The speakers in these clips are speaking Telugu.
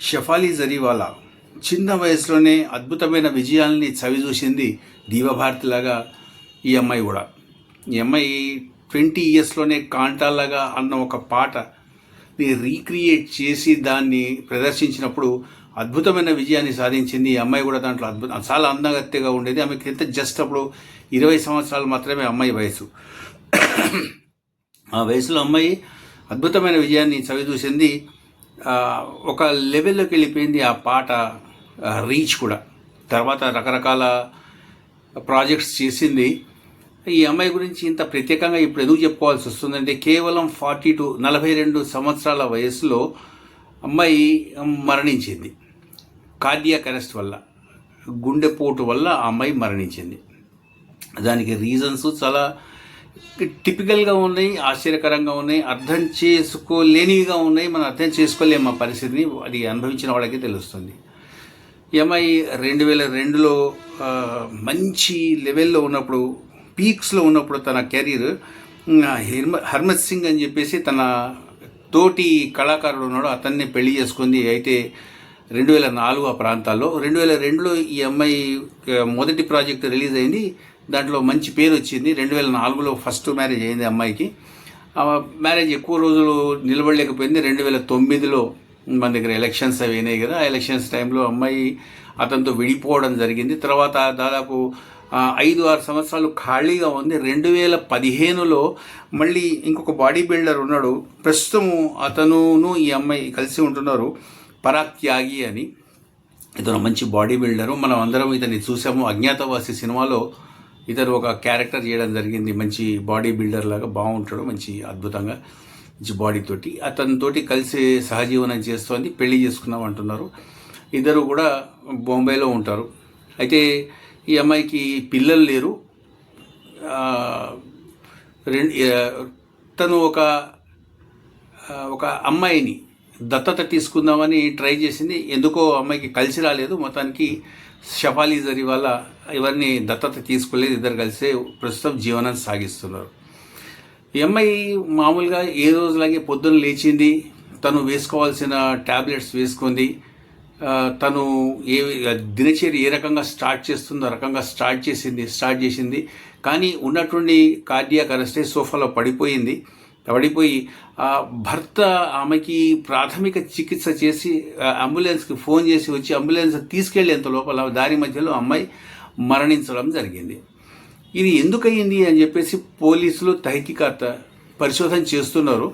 షఫాలి జరీవాలా చిన్న వయసులోనే అద్భుతమైన విజయాల్ని చవిచూసింది దీవభారతి లాగా ఈ అమ్మాయి కూడా. ఈ అమ్మాయి ట్వంటీ ఇయర్స్లోనే కాంటాలాగా అన్న ఒక పాట రీక్రియేట్ చేసి దాన్ని ప్రదర్శించినప్పుడు అద్భుతమైన విజయాన్ని సాధించింది ఈ అమ్మాయి కూడా దాంట్లో అద్భుతం చాలా అందగత్తెగా ఉండేది. ఆమెకి ఎంత జస్ట్ అప్పుడు ఇరవై సంవత్సరాలు మాత్రమే అమ్మాయి వయసు. ఆ వయసులో అమ్మాయి అద్భుతమైన విజయాన్ని చవిచూసింది. చూసింది ఒక లెవెల్లోకి వెళ్ళిపోయింది ఆ పాట రీచ్ కూడా. తర్వాత రకరకాల ప్రాజెక్ట్స్ చేసింది. ఈ అమ్మాయి గురించి ఇంత ప్రత్యేకంగా ఇప్పుడు ఎందుకు చెప్పుకోవాల్సి వస్తుందంటే కేవలం ఫార్టీ టు నలభై రెండు సంవత్సరాల వయసులో అమ్మాయి మరణించింది. కార్డియాక్ అరెస్ట్ వల్ల గుండెపోటు వల్ల ఆ అమ్మాయి మరణించింది. దానికి రీజన్స్ చాలా టిపికల్గా ఉన్నాయి ఆశ్చర్యకరంగా ఉన్నాయి అర్థం చేసుకోలేనివిగా ఉన్నాయి. మనం అర్థం చేసుకోలేము ఆ పరిస్థితిని అది అనుభవించిన వాళ్ళకి తెలుస్తుంది. ఎంఐ రెండు వేల రెండులో మంచి లెవెల్లో ఉన్నప్పుడు పీక్స్లో ఉన్నప్పుడు తన కెరీర్ హిర్మ హర్మత్ సింగ్ అని చెప్పేసి తన తోటి కళాకారుడు ఉన్నాడు. అతన్ని పెళ్ళి చేసుకుంది. అయితే రెండు వేల నాలుగు ఆ ప్రాంతాల్లో రెండు వేల రెండులో ఈ అమ్మాయి మొదటి ప్రాజెక్ట్ రిలీజ్ అయింది. దాంట్లో మంచి పేరు వచ్చింది. రెండు వేల నాలుగులో ఫస్ట్ మ్యారేజ్ అయింది అమ్మాయికి. మ్యారేజ్ ఎక్కువ రోజులు నిలబడలేకపోయింది. రెండు వేల తొమ్మిదిలో మన దగ్గర ఎలక్షన్స్ అవి అయినాయి కదా. ఆ ఎలక్షన్స్ టైంలో అమ్మాయి అతనితో విడిపోవడం జరిగింది. తర్వాత దాదాపు ఐదు ఆరు సంవత్సరాలు ఖాళీగా ఉంది. రెండు వేల పదిహేనులో మళ్ళీ ఇంకొక బాడీ బిల్డర్ ఉన్నాడు. ప్రస్తుతము అతనును ఈ అమ్మాయి కలిసి ఉంటున్నారు. పరాగ్ త్యాగి అని. ఇతను మంచి బాడీ బిల్డరు మనం అందరం ఇతన్ని చూసాము. అజ్ఞాతవాసి సినిమాలో ఇతను ఒక క్యారెక్టర్ చేయడం జరిగింది. మంచి బాడీ బిల్డర్ లాగా బాగుంటాడు. మంచి అద్భుతంగా మంచి బాడీతోటి అతనితోటి కలిసి సహజీవనం చేస్తోంది. పెళ్ళి చేసుకున్నాం అంటున్నారు. ఇద్దరు కూడా బొంబాయిలో ఉంటారు. అయితే ఈ అమ్మాయికి పిల్లలు లేరు. రెండు తను ఒక ఒక అమ్మాయిని దత్తత తీసుకుందామని ట్రై చేసింది. ఎందుకో అమ్మాయికి కలిసి రాలేదు. మొత్తానికి షఫాలి జరి వల్ల ఇవన్నీ దత్తత తీసుకోలేదు. ఇద్దరు కలిసే ప్రస్తుతం జీవనం సాగిస్తున్నారు. ఈ అమ్మాయి మామూలుగా ఏ రోజులాగే పొద్దున్న లేచింది. తను వేసుకోవాల్సిన ట్యాబ్లెట్స్ వేసుకుంది. తను ఏ దినచర్య ఏ రకంగా స్టార్ట్ చేస్తుందో రకంగా స్టార్ట్ చేసింది స్టార్ట్ చేసింది. కానీ ఉన్నటువంటి కార్డియాక్ అరెస్టే సోఫాలో పడిపోయింది. తవడిపోయి ఆ భర్త ఆమెకి ప్రాథమిక చికిత్స చేసి అంబులెన్స్కి ఫోన్ చేసి వచ్చి అంబులెన్స్ తీసుకెళ్ళేంత లోపల దారి మధ్యలో అమ్మాయి మరణించడం జరిగింది. ఇది ఎందుకయింది అని చెప్పేసి పోలీసులు తహకీకాత పరిశోధన చేస్తున్నారు.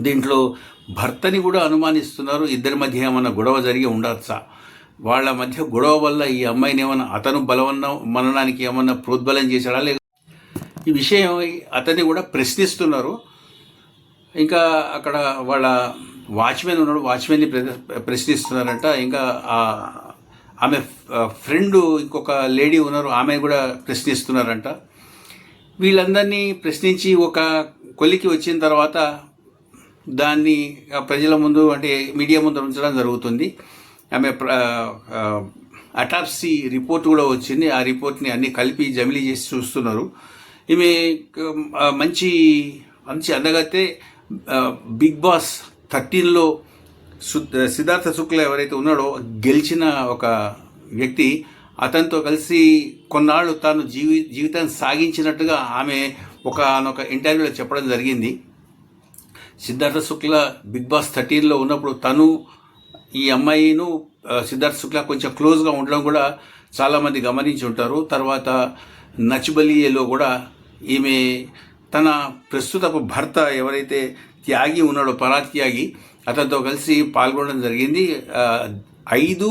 దీంట్లో భర్తని కూడా అనుమానిస్తున్నారు. ఇద్దరి మధ్య ఏమైనా గొడవ జరిగి ఉండొచ్చా? వాళ్ళ మధ్య గొడవ వల్ల ఈ అమ్మాయిని ఏమన్నా అతను బలవన్న మననానికి ఏమన్నా ప్రోద్బలం చేశాడా లేక ఈ విషయం అతన్ని కూడా ప్రశ్నిస్తున్నారు. ఇంకా అక్కడ వాళ్ళ వాచ్మెన్ ఉన్నాడు వాచ్మెన్ని ప్ర- ప్రశ్నిస్తున్నారంట. ఇంకా ఆమె ఫ్రెండ్ ఇంకొక లేడీ ఉన్నారు ఆమె కూడా ప్రశ్నిస్తున్నారంట. వీళ్ళందరినీ ప్రశ్నించి ఒక కొలికి వచ్చిన తర్వాత దాన్ని ప్రజల ముందు అంటే మీడియా ముందు ఉంచడం జరుగుతుంది. ఆమె అటాప్సీ రిపోర్ట్ కూడా వచ్చింది. ఆ రిపోర్ట్ని అన్నీ కలిపి జమిలీ చేసి చూస్తున్నారు. ఈమె మంచి మంచి అందగతే బిగ్ బాస్ థర్టీన్లో సిద్ధార్థ శుక్ల ఎవరైతే ఉన్నాడో గెలిచిన ఒక వ్యక్తి అతనితో కలిసి కొన్నాళ్ళు తాను జీవి జీవితాన్ని సాగించినట్టుగా ఆమె ఒక ఒక ఇంటర్వ్యూలో చెప్పడం జరిగింది. సిద్ధార్థ శుక్ల బిగ్ బాస్ థర్టీన్లో ఉన్నప్పుడు తను ఈ అమ్మాయిను సిద్ధార్థ శుక్ల కొంచెం క్లోజ్గా ఉండడం కూడా చాలామంది గమనించి ఉంటారు. తర్వాత నచ్బలియేలో కూడా ఈమె తన ప్రస్తుతపు భర్త ఎవరైతే త్యాగి ఉన్నాడో పరాత్ త్యాగి అతనితో కలిసి పాల్గొనడం జరిగింది. ఐదు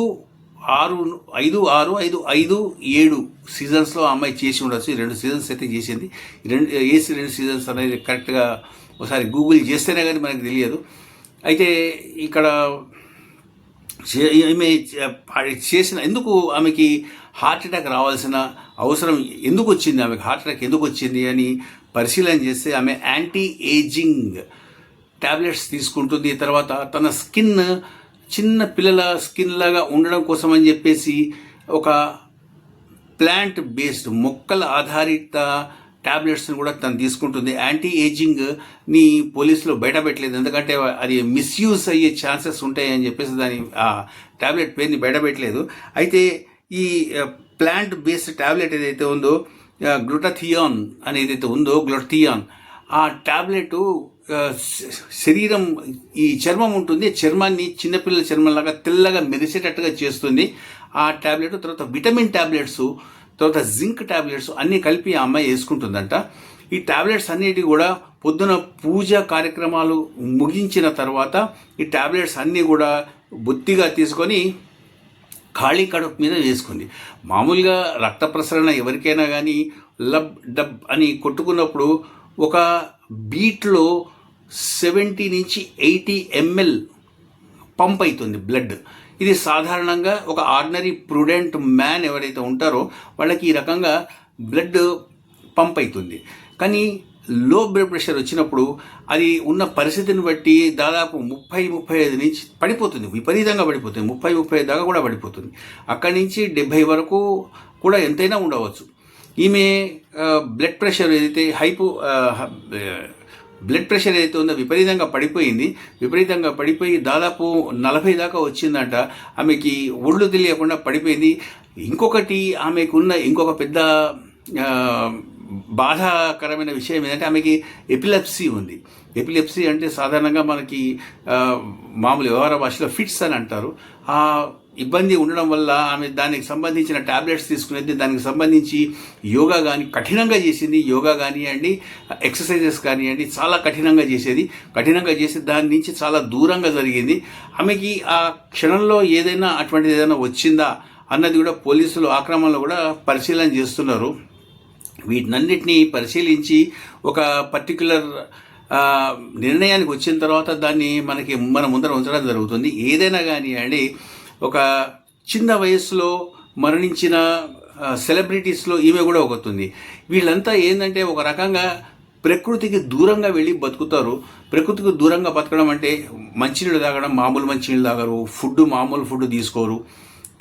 ఆరు ఐదు ఆరు ఐదు ఐదు ఏడు సీజన్స్లో ఆ అమ్మాయి చేసి ఉండొచ్చు. ఈ రెండు సీజన్స్ అయితే చేసింది. రెండు ఏసి రెండు సీజన్స్ అనేది కరెక్ట్గా ఒకసారి గూగుల్ చేస్తేనే కానీ మనకు తెలియదు. అయితే ఇక్కడ ఈమె చేసిన ఎందుకు ఆమెకి హార్ట్ అటాక్ రావాల్సిన అవసరం ఎందుకు వచ్చింది ఆమెకి హార్ట్ అటాక్ ఎందుకు వచ్చింది అని పరిశీలన చేస్తే ఆమె యాంటీ ఏజింగ్ టాబ్లెట్స్ తీసుకుంటుంది. తర్వాత తన స్కిన్ చిన్న పిల్లల స్కిన్ లాగా ఉండడం కోసం అని చెప్పేసి ఒక ప్లాంట్ బేస్డ్ మొక్కల ఆధారిత ట్యాబ్లెట్స్ని కూడా తను తీసుకుంటుంది. యాంటీ ఏజింగ్ని పోలీసులు బయట పెట్టలేదు ఎందుకంటే అది మిస్యూజ్ అయ్యే ఛాన్సెస్ ఉంటాయని చెప్పేసి దాని ఆ ట్యాబ్లెట్ పేరుని బయట పెట్టలేదు అయితే ఈ ప్లాంట్ బేస్డ్ ట్యాబ్లెట్ ఏదైతే ఉందో గ్లూటథియాన్ అనేది ఉందో గ్లూటథియాన్ ఆ ట్యాబ్లెట్ శరీరం ఈ చర్మం ఉంటుంది. చర్మాన్ని చిన్నపిల్లల చర్మంలాగా తెల్లగా మెరిసేటట్టుగా చేస్తుంది. ఆ ట్యాబ్లెట్ తర్వాత విటమిన్ ట్యాబ్లెట్స్ తర్వాత జింక్ ట్యాబ్లెట్స్ అన్నీ కలిపి ఆ అమ్మాయి వేసుకుంటుందంట. ఈ ట్యాబ్లెట్స్ అన్నిటి కూడా పొద్దున పూజ కార్యక్రమాలు ముగించిన తర్వాత ఈ ట్యాబ్లెట్స్ అన్నీ కూడా బొత్తిగా తీసుకొని ఖాళీ కడుపు మీద వేసుకుంది. మామూలుగా రక్త ప్రసరణ ఎవరికైనా కానీ లబ్ డబ్ అని కొట్టుకున్నప్పుడు ఒక బీట్లో సెవెంటీ నుంచి ఎయిటీ ఎంఎల్ పంప్ అవుతుంది బ్లడ్. ఇది సాధారణంగా ఒక ఆర్డినరీ ప్రూడెంట్ మ్యాన్ ఎవరైతే ఉంటారో వాళ్ళకి ఈ రకంగా బ్లడ్ పంప్ అవుతుంది. కానీ లో బ్లడ్ ప్రెషర్ వచ్చినప్పుడు అది ఉన్న పరిస్థితిని బట్టి దాదాపు ముప్పై ముప్పై ఐదు నుంచి పడిపోతుంది. విపరీతంగా పడిపోతుంది. ముప్పై ముప్పై ఐదు దాకా కూడా పడిపోతుంది. అక్కడి నుంచి డెబ్భై వరకు కూడా ఎంతైనా ఉండవచ్చు. ఈమె బ్లడ్ ప్రెషర్ ఏదైతే హైపో బ్లడ్ ప్రెషర్ ఏదైతే ఉందో విపరీతంగా పడిపోయింది. విపరీతంగా పడిపోయి దాదాపు నలభై దాకా వచ్చిందంట. ఆమెకి ఒళ్ళు తెలియకుండా పడిపోయింది. ఇంకొకటి ఆమెకున్న ఇంకొక పెద్ద బాధాకరమైన విషయం ఏంటంటే ఆమెకి ఎపిలెప్సీ ఉంది. ఎపిలెప్సీ అంటే సాధారణంగా మనకి మామూలు వ్యవహార భాషలో ఫిట్స్ అని అంటారు. ఆ ఇబ్బంది ఉండడం వల్ల ఆమె దానికి సంబంధించిన టాబ్లెట్స్ తీసుకునేది దానికి సంబంధించి యోగా కానీ కఠినంగా చేసింది యోగా కానివ్వండి ఎక్సర్సైజెస్ కానివ్వండి చాలా కఠినంగా చేసేది. కఠినంగా చేసి దాని నుంచి చాలా దూరంగా జరిగింది. ఆమెకి ఆ క్షణంలో ఏదైనా అటువంటిది ఏదైనా వచ్చిందా అన్నది కూడా పోలీసులు ఆక్రమణలో కూడా పరిశీలన చేస్తున్నారు. వీటినన్నిటినీ పరిశీలించి ఒక పర్టికులర్ నిర్ణయానికి వచ్చిన తర్వాత దాన్ని మనకి మన ముందర ఉంచడం జరుగుతుంది. ఏదైనా కానివ్వండి ఒక చిన్న వయసులో మరణించిన సెలబ్రిటీస్లో ఈమె కూడా ఒకతుంది. వీళ్ళంతా ఏంటంటే ఒక రకంగా ప్రకృతికి దూరంగా వెళ్ళి బతుకుతారు. ప్రకృతికి దూరంగా బతకడం అంటే మంచినీళ్ళు తాగడం మామూలు మంచినీళ్ళు తాగరు ఫుడ్ మామూలు ఫుడ్ తీసుకోరు.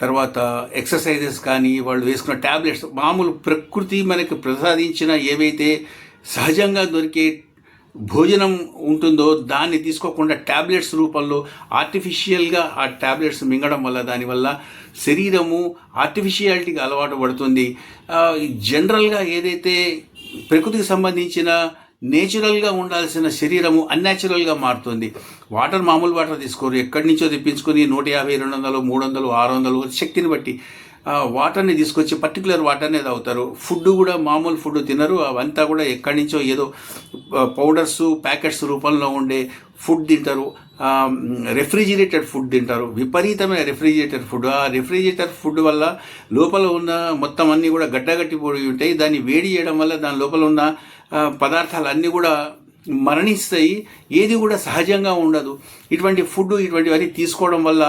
తర్వాత ఎక్సర్సైజెస్ కానీ వాళ్ళు వేసుకున్న ట్యాబ్లెట్స్ మామూలు ప్రకృతి మనకి ప్రసాదించిన ఏవైతే సహజంగా దొరికే భోజనం ఉంటుందో దాన్ని తీసుకోకుండా ట్యాబ్లెట్స్ రూపంలో ఆర్టిఫిషియల్గా ఆ ట్యాబ్లెట్స్ మింగడం వల్ల దానివల్ల శరీరము ఆర్టిఫిషియాలిటీకి అలవాటు పడుతుంది. జనరల్గా ఏదైతే ప్రకృతికి సంబంధించిన నేచురల్గా ఉండాల్సిన శరీరము అన్యాచురల్గా మారుతుంది. వాటర్ మామూలు వాటర్ తీసుకోరు. ఎక్కడి నుంచో తెప్పించుకొని నూట యాభై రెండు వందలు మూడు వందలు ఆరు వందలు శక్తిని బట్టి వాటర్ని తీసుకొచ్చి పర్టికులర్ వాటర్నే తాగుతారు. ఫుడ్ కూడా మామూలు ఫుడ్ తినరు. అవంతా కూడా ఎక్కడి నుంచో ఏదో పౌడర్స్ ప్యాకెట్స్ రూపంలో ఉండే ఫుడ్ తింటారు. రెఫ్రిజిరేటెడ్ ఫుడ్ తింటారు. విపరీతమైన రెఫ్రిజిరేటెడ్ ఫుడ్. ఆ రెఫ్రిజిరేటర్ ఫుడ్ వల్ల లోపల ఉన్న మొత్తం అన్నీ కూడా గడ్డగట్టిపోయి ఉంటాయి. దాన్ని వేడి చేయడం వల్ల దాని లోపల ఉన్న పదార్థాలు అన్నీ కూడా మరణిస్తాయి. ఏది కూడా సహజంగా ఉండదు. ఇటువంటి ఫుడ్ ఇటువంటివన్నీ తీసుకోవడం వల్ల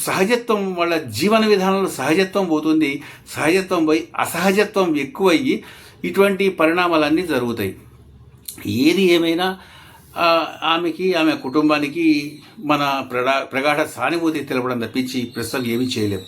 సహజత్వం వాళ్ళ జీవన విధానంలో సహజత్వం పోతుంది. సహజత్వం పోయి అసహజత్వం ఎక్కువయ్యి ఇటువంటి పరిణామాలన్నీ జరుగుతాయి. ఏది ఏమైనా ఆమెకి ఆమె కుటుంబానికి మన ప్రగా ప్రగాఢ సానుభూతి తెలపడం తప్పించి ప్రస్తుతం ఏమీ చేయలేము